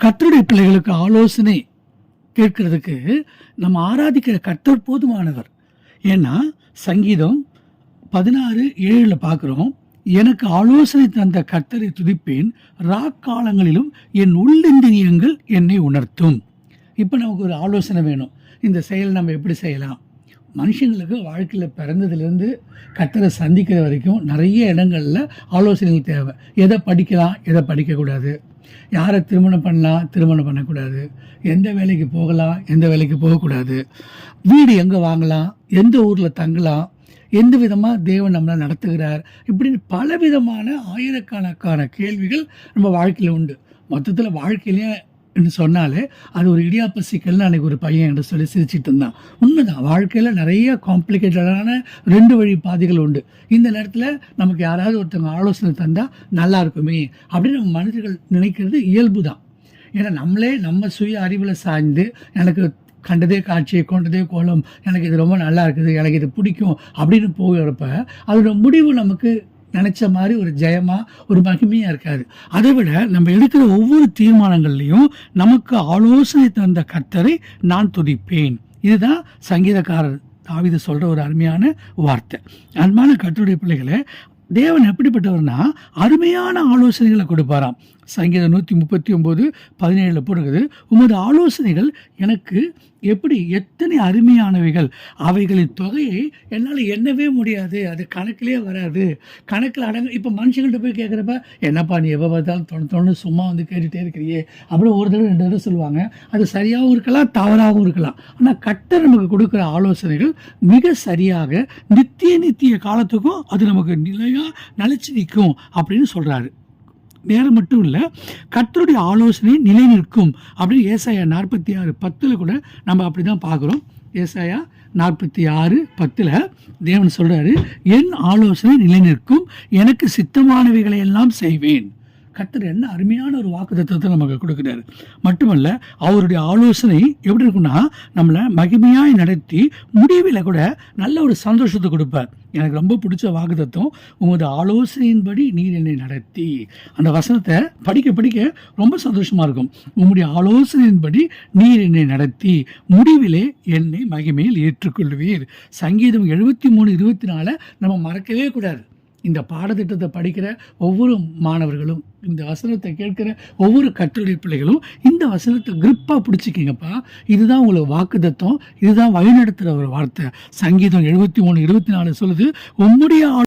கத்தருடைய பிள்ளைகளுக்கு ஆலோசனை கேட்கறதுக்கு நம்ம ஆராதிக்கிற கர்த்தர் போதுமானவர். ஏன்னா சங்கீதம் பதினாறு ஏழில் பார்க்குறோம் எனக்கு ஆலோசனை தந்த கர்த்தரை துதிப்பேன் ராக்காலங்களிலும் என் உள்ளிந்திரியங்கள் என்னை உணர்த்தும். இப்போ நமக்கு ஒரு ஆலோசனை வேணும். இந்த செயல் நம்ம எப்படி செய்யலாம்? மனுஷங்களுக்கு வாழ்க்கையில் பிறந்ததுலேருந்து கர்த்தரை சந்திக்கிற வரைக்கும் நிறைய இடங்களில் ஆலோசனைகள் தேவை. எதை படிக்கலாம் எதை படிக்கக்கூடாது? யாரை திருமணம் பண்ணலாம் திருமணம் பண்ணக்கூடாது? எந்த வேலைக்கு போகலாம் எந்த வேலைக்கு போகக்கூடாது? வீடு எங்கே வாங்கலாம்? எந்த ஊரில் தங்கலாம்? எந்த விதமாக தேவன் நம்மளை நடத்துகிறார்? இப்படின்னு பலவிதமான ஆயிரக்கணக்கான கேள்விகள் நம்ம வாழ்க்கையில் உண்டு. மொத்தத்தில் வாழ்க்கையிலேயே சொன்னாலே அது ஒரு இடியாப்ப சிக்கல்னு அன்றைக்கி ஒரு பையன் என்று சொல்லி சிரிச்சிட்டு இருந்தான். உண்மைதான் வாழ்க்கையில் நிறைய காம்ப்ளிகேட்டடான ரெண்டு வழி பாதைகள் உண்டு. இந்த நேரத்தில் நமக்கு யாராவது ஒருத்தவங்க ஆலோசனை தந்தால் நல்லா இருக்குமே அப்படின்னு நம்ம மனிதர்கள் நினைக்கிறது இயல்பு தான் ஏன்னா நம்மளே நம்ம சுய அறிவில் சாய்ந்து எனக்கு கண்டதே காட்சி கொண்டதே கோலம் எனக்கு இது ரொம்ப நல்லா இருக்குது எனக்கு இது பிடிக்கும் அப்படின்னு போகிறப்ப அதோட முடிவு நமக்கு நினச்ச மாதிரி ஒரு ஜெயமாக ஒரு மகிமையாக இருக்காது அதை விட நம்ம எடுக்கிற ஒவ்வொரு தீர்மானங்கள்லையும் நமக்கு ஆலோசனை தந்த கர்த்தரை நான் துதிப்பேன். இதுதான் சங்கீதக்காரர் தாவித சொல்கிற ஒரு அருமையான வார்த்தை. அன்பான கட்டுரை பிள்ளைகளை தேவன் எப்படிப்பட்டவர்னா அருமையான ஆலோசனைகளை கொடுப்பாராம். சங்கீதம் நூற்றி முப்பத்தி ஒம்பது பதினேழில் போடுகிறது உமது ஆலோசனைகள் எனக்கு எப்படி எத்தனை அருமையானவைகள். அவைகளின் தொகையை என்னால் எண்ணவே முடியாது. அது கணக்கிலே வராது. கணக்கில் அடங்க இப்போ மனுஷங்கள்ட்ட போய் கேட்குறப்ப என்னப்பா நீ எவ்வளோ பார்த்தாலும் தொண தொண்ணு சும்மா வந்து கேட்டுகிட்டே இருக்கிறியே. அப்படி ஒரு தடவை ரெண்டு தடவை சொல்லுவாங்க. அது சரியாகவும் இருக்கலாம் தவறாகவும் இருக்கலாம். ஆனால் கட்டர் நமக்கு கொடுக்குற ஆலோசனைகள் மிக சரியாக நித்திய நித்திய காலத்துக்கும் அது நமக்கு நிலையாக நிலச்சி நிற்கும் அப்படின்னு சொல்கிறாரு நேரம் மட்டும் இல்லை கர்த்தருடைய ஆலோசனை நிலை நிற்கும் அப்படின்னு ஏசாயா நாற்பத்தி ஆறு பத்தில் கூட நம்ம அப்படி தான் பார்க்குறோம். ஏசாயா நாற்பத்தி ஆறு பத்தில் தேவன் சொல்கிறாரு என் ஆலோசனை நிலை நிற்கும் எனக்கு சித்தமானவைகளை எல்லாம் செய்வேன். கத்தர் என்ன அருமையான ஒரு வாக்குத்தத்தத்தை நமக்கு கொடுக்குறாரு. மட்டுமல்ல அவருடைய ஆலோசனை எப்படி இருக்குன்னா நம்மளை மகிமையாய் நடத்தி முடிவில் கூட நல்ல ஒரு சந்தோஷத்தை கொடுப்பார். எனக்கு ரொம்ப பிடிச்ச வாக்குத்தத்தம் உமது ஆலோசனையின்படி நீர் என்னை நடத்தி. அந்த வசனத்தை படிக்க படிக்க ரொம்ப சந்தோஷமாக இருக்கும். உம்முடைய ஆலோசனையின்படி நீர் என்னை நடத்தி முடிவிலே என்னை மகிமையில் ஏற்றுக்கொள்வீர். சங்கீதம் எழுபத்தி மூணு இருபத்தி நாலை நம்ம மறக்கவே கூடாது. இந்த பாடத்திட்டத்தை படிக்கிற ஒவ்வொரு மாணவர்களும் இந்த வசனத்தை கேட்கிற ஒவ்வொரு கட்டுரை பிள்ளைகளும் இந்த வசனத்தை கிரிப்பாக பிடிச்சிக்கிங்கப்பா. இதுதான் உங்களுக்கு வாக்குதத்தம் இதுதான் வழிநடத்துகிற ஒரு வார்த்தை. சங்கீதம் எழுபத்தி மூணு இருபத்தி நாலு சொல்லுது உம்முடைய